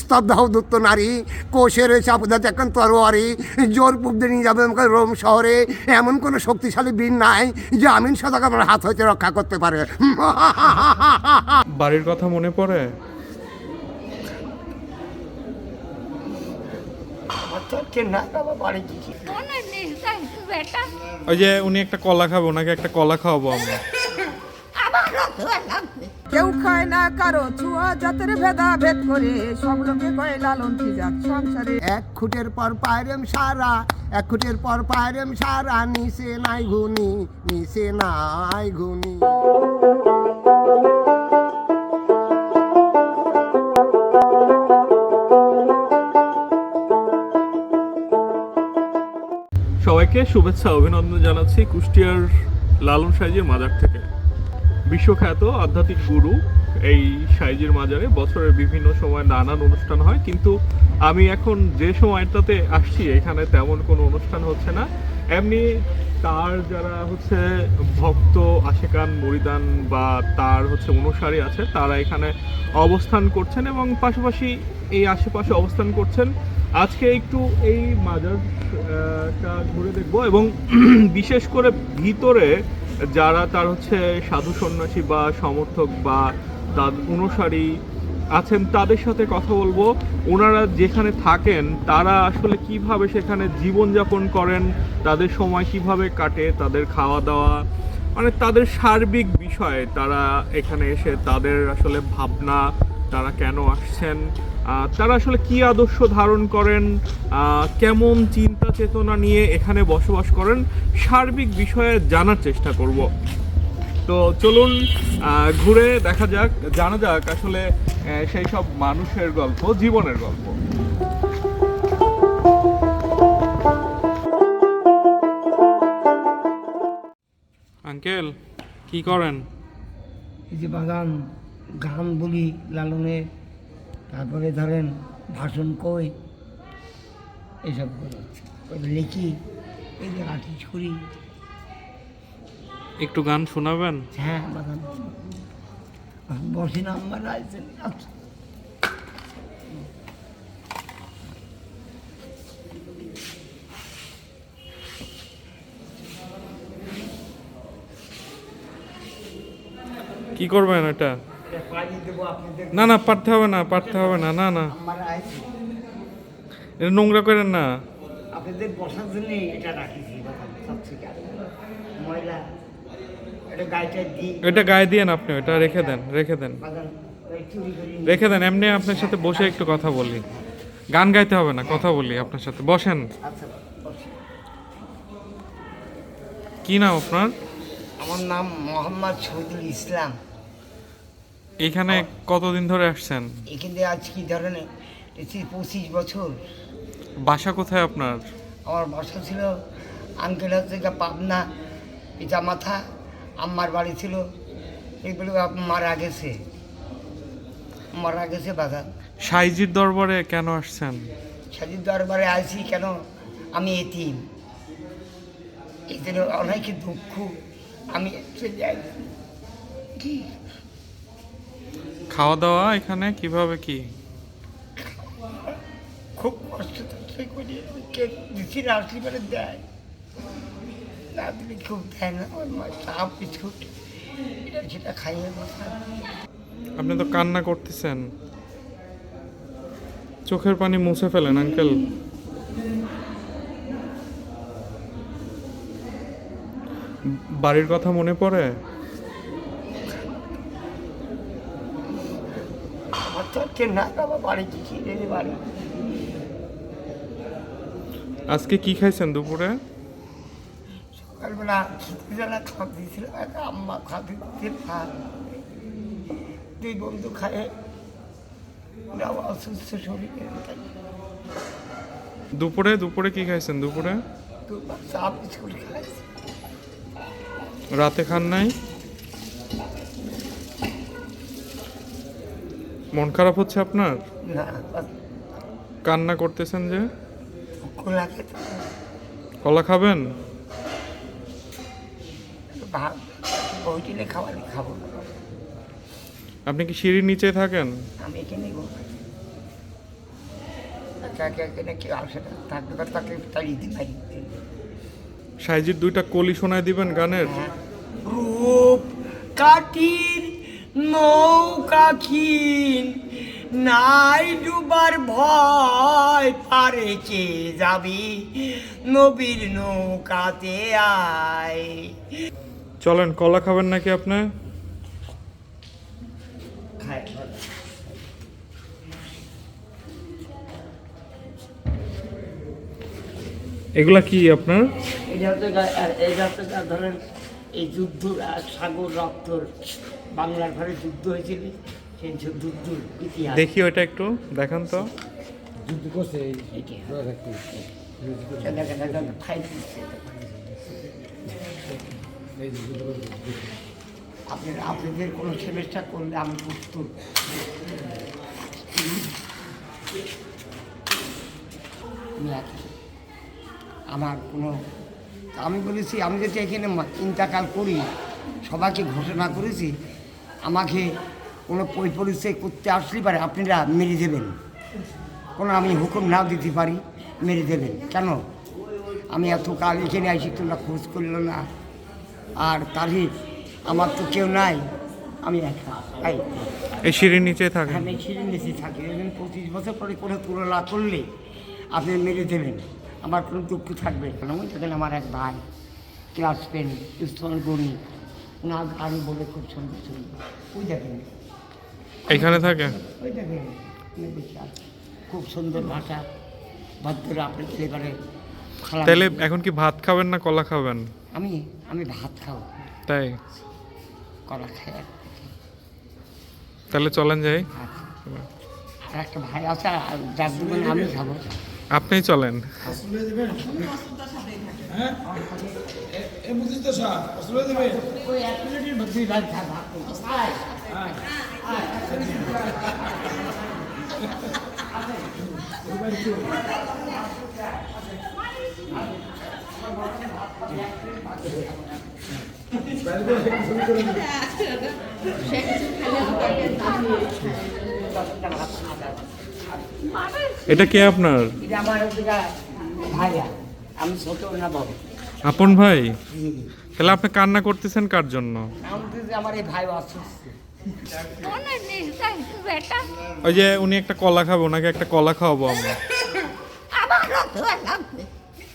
স্তব্ধ নারী কোষের চাপুদা একান্ত তরোয়ারি জোর পূর্বে নিয়ে যাবে আমাকে রোম শহরে। এমন কোনো শক্তিশালী বীর নাই যে আমিন সাদাকে আমার হাত হইতে রক্ষা করতে পারে। বাড়ির কথা মনে পড়ে? ওই যে উনি একটা কলা খাব ওনাকে একটা কলা খাওয়াবো আমরা। কেউ খায় না কারও ছুয়া জাতের ভেদা ভেদ করে সব লোকে কয় লালন কি যাক সংসারে। এক খুঁটের পর পায়রেম সারা এক খুঁটের পর পায়রেম সারা নিচে নাই ঘুনি নিচে নাই ঘুনি সবাইকে শুভেচ্ছা অভিনন্দন জানাচ্ছি কুষ্টিয়ার লালন সাইজের মাজার থেকে। বিশ্বখ্যাত আধ্যাত্মিক গুরু এই সাইজের মাজারে বছরের বিভিন্ন সময় নানান অনুষ্ঠান হয়, কিন্তু আমি এখন যে সময়টাতে আসছি, এখানে তেমন কোনো অনুষ্ঠান হচ্ছে না। এমনি তার যারা হচ্ছে ভক্ত আশেকান, মরিদান বা তার হচ্ছে অনুসারী আছে, তারা এখানে অবস্থান করছেন এবং পাশাপাশি এই আশেপাশে অবস্থান করছেন। আজকে একটু এই মাজারটা ঘুরে দেখব এবং বিশেষ করে ভিতরে যারা তার হচ্ছে সাধু সন্ন্যাসী বা সমর্থক বা তার অনুসারী আছেন, তাদের সাথে কথা বলব। ওনারা যেখানে থাকেন, তারা আসলে কীভাবে সেখানে জীবনযাপন করেন, তাদের সময় কীভাবে কাটে, তাদের খাওয়া দাওয়া মানে তাদের সার্বিক বিষয়ে তারা এখানে এসে তাদের আসলে ভাবনা তারা কেন আসছেন? তারা আসলে কি আদর্শ ধারণ করেন? কেমন চিন্তা চেতনা নিয়ে এখানে বসবাস করেন? সার্বিক বিষয়ে জানার চেষ্টা করব। তো চলুন ঘুরে দেখা যাক, জানা যাক আসলে সেই সব মানুষের গল্প, জীবনের গল্প। আঙ্কেল, কি করেন? এই যে বাগান। গান বলি লালনের তারপরে ধরেন ভাষণ কই এইসব লিখি এই যে আর্টিস্ট করি। একটু গান শোনাবেন? হ্যাঁ বাগান বসে আছে। আচ্ছা কি করবেন এটা? না না পারতে হবে না পারতে হবে না না না। এটা নোংরা করেন না। আপনাদের বসার জন্য এটা রাখিছি ময়লা এটা গায়ে দিয়ে। আপনি ওটা রেখে দেন রেখে দেন। রেখে দেন এমনি আপনার সাথে বসে একটু কথা বলি। গান গাইতে হবে না কথা বলি আপনার সাথে। বসেন। আচ্ছা কি নাম আপনার? আমার নাম মোহাম্মদ শহীদুল ইসলাম। এইখানে কতদিন ধরে আসছেন? এখানে আজ কি ধরেন? পঁচিশ বছর। বাসা কোথায় আপনার? আমার বাসা ছিল আঙ্কেল হচ্ছে পাবনা পিতা মাথা আম্মার বাড়ি ছিল। এগুলো মারা গেছে। মারা গেছে বাগান সাইজির দরবারে কেন আসছেন? সাজির দরবারে আইছি কেন? আমি এতিম। এদের অনেক দুঃখ। আমি চলে খাওয়া দাওয়া এখানে? কীভাবে কি? খুব কষ্ট করি কে দিচ্ছি রাত্রি দেয়। না দিলে খুব দেয় না চা বিস্কুট এটা সেটা খাইয়ে আপনি তো কান্না করতেছেন। চোখের পানি মুছে ফেলেন আঙ্কেল। বাড়ির কথা মনে পড়ে? তো চেন্নাই বাবা বাড়ি গেছি বাড়ি? আজকে কি খাইছেন দুপুরে? সকালবেলা খিচুড়িবেলা খাওয়া দিয়েছিল একটা আম্মা খাওয়া দিতে ভাত দুই বন্ধু খায় বাবা অসুস্থ শরীরে দুপুরে দুপুরে কি খাইছেন দুপুরে চা বিস্কুট খাইছে। রাতে খান নাই? মন খারাপ হচ্ছে আপনার? না। কান্না করতেছেন যে? খেতে কলা খাবেন? খাওয়ালে খাব আপনি কি সিঁড়ির নিচে থাকেন? আমি এখানে সাইজির দুইটা কলি শোনায় দিবেন গানের? রূপ কাটির নৌকা খিন নাই ডুবার ভয় পারে কে যাবি নবীর নৌকাতে আয়। চলেন কলা খাবেন নাকি আপনি? খায় এগুলা কি আপনার? এটা হচ্ছে ধরেন এই যুদ্ধ আর সাগর রক্তর বাংলার ঘরে যুদ্ধ হয়েছিল সেই যু- যুদ্ধর ইতিহাস। দেখি ওটা একটু দেখান তো। এটা ফাইট আপনার আপনাদের কোনো সেমিস্টার করলে আমি প্রস্তুত। আমার কোনো আমি বলেছি আমি যদি এখানে মা- ইন্তাকাল করি সবাইকে ঘোষণা করেছি আমাকে কোনো পই পরিচয় করতে আসলে পারে আপনারা মেরে দেবেন। কোনো আমি হুকুম নাও দিতে পারি মেরে দেবেন। কেন? আমি এত কাল এখানে আসি তোমরা খোঁজ করল না। আর তারই আমার তো কেউ নাই আমি একা। তাই এই সিঁড়ির নিচে থাকেন? আমি ছিঁড়ে নিচে থাকি। এখানে পঁচিশ বছর পরে কোনো তুলনা করলে আপনি মেরে দেবেন। আমার কোনো দুঃখ থাকবে কেন ওই আমার এক ভাই ক্লাস পেন স্থল গণি না আমি বলে খুব সুন্দর সুন্দর ওই দেখেন। এখানে থাকে? ওই দেখেন। খুব সুন্দর ভাষা। ভদ্র আপনার খারাপ তাহলে এখন কি ভাত খাবেন না কলা খাবেন? আমি আমি ভাত খাও তাই? কলা খাই তাহলে চলেন যাই। আর একটা ভাই আছে আর যার আমি খাব। আপনিই চলেন। ওই এটা কে আপনার? আপন ভাই? তাহলে আপনি কান্না করতেছেন কার জন্য? ওই যে উনি একটা কলা খাবে ওনাকে একটা কলা খাওয়াবো আমরা।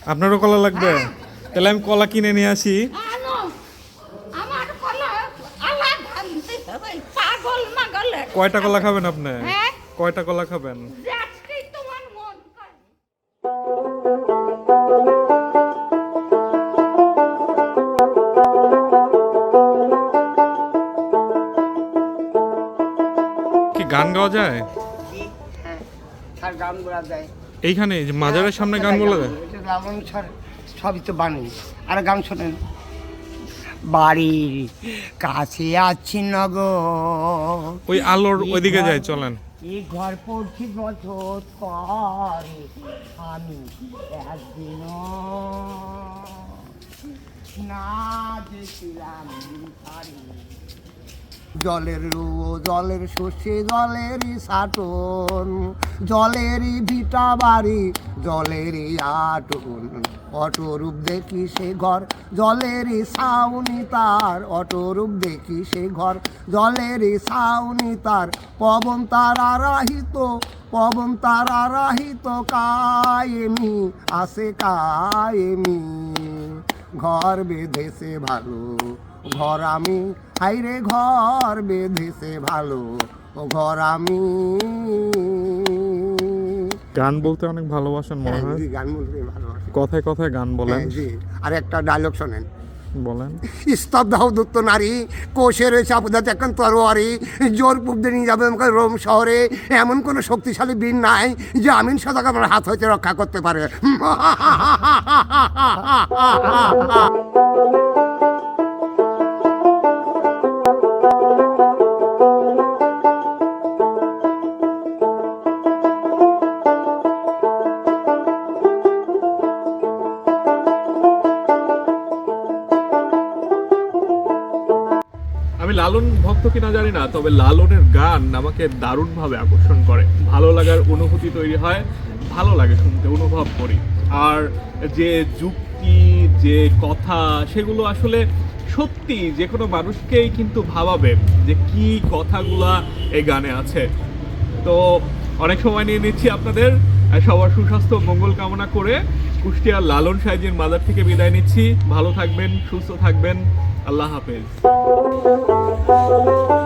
আপনারও কলা লাগবে? তাহলে আমি কলা কিনে নিয়ে আসি। কয়টা কলা খাবেন আপনি? হ্যাঁ? কয়টা কলা খাবেন? গাওয়া যায়? হ্যাঁ যায়। এইখানে যে মাজারের সামনে গান বলা যায়? স্যার সবই তো বানি আর গান শোনেন। বাড়ির কাছে আছি নগর। ওই আলোর ওইদিকে যাই চলেন। এই ঘর পড়ছি বছর পরে আমি একদিন না দেখলাম জলের রুয়ো জলের শস্যে জলেরই সাটন, জলেরই ভিটা বাড়ি, জলেরই আটন। অটরূপ দেখি সে ঘর, জলেরই সাউনি তার। অটরূপ দেখি সে ঘর, জলেরই সাউনি তার। পবন তারা রাহিত, পবন তারা রাহিত, কায়েমি, আসে কায়েমি। ঘর বেঁধেছে ভালো ঘর আমি হাইরে ঘর বেঁধেছে ভালো। ও ঘর আমি। গান বলতে অনেক ভালোবাসেন মনে হয়? গান বলতে ভালোবাসি। কথায় কথায় গান বলেন। হ্যাঁ, আর একটা ডায়লগ শোনেন। বলেন। স্তব্ধ দত্ত নারী কোষে রয়েছে আপনাদের এখন তরোয়ারি জোর পুবদে নিয়ে যাবে আমাকে রোম শহরে। এমন কোনো শক্তিশালী বীর নাই যে আমিন সদাকে আমার হাত হইতে রক্ষা করতে পারে। কিনা জানি না, তবে লালনের গান আমাকে দারুণভাবে আকর্ষণ করে। ভালো লাগার অনুভূতি তৈরি হয়, ভালো লাগে শুনতে, অনুভব করি। আর যে যুক্তি, যে কথা, সেগুলো আসলে সত্যি যে কোনো মানুষকেই কিন্তু ভাবাবে যে কি কথাগুলা এই গানে আছে। তো অনেক সময় নিয়ে নিচ্ছি আপনাদের সবার সুস্বাস্থ্য, মঙ্গল কামনা করে কুষ্টিয়ার লালন সাইজির মাদার থেকে বিদায় নিচ্ছি। ভালো থাকবেন, সুস্থ থাকবেন। আল্লাহ হাফেজ। Música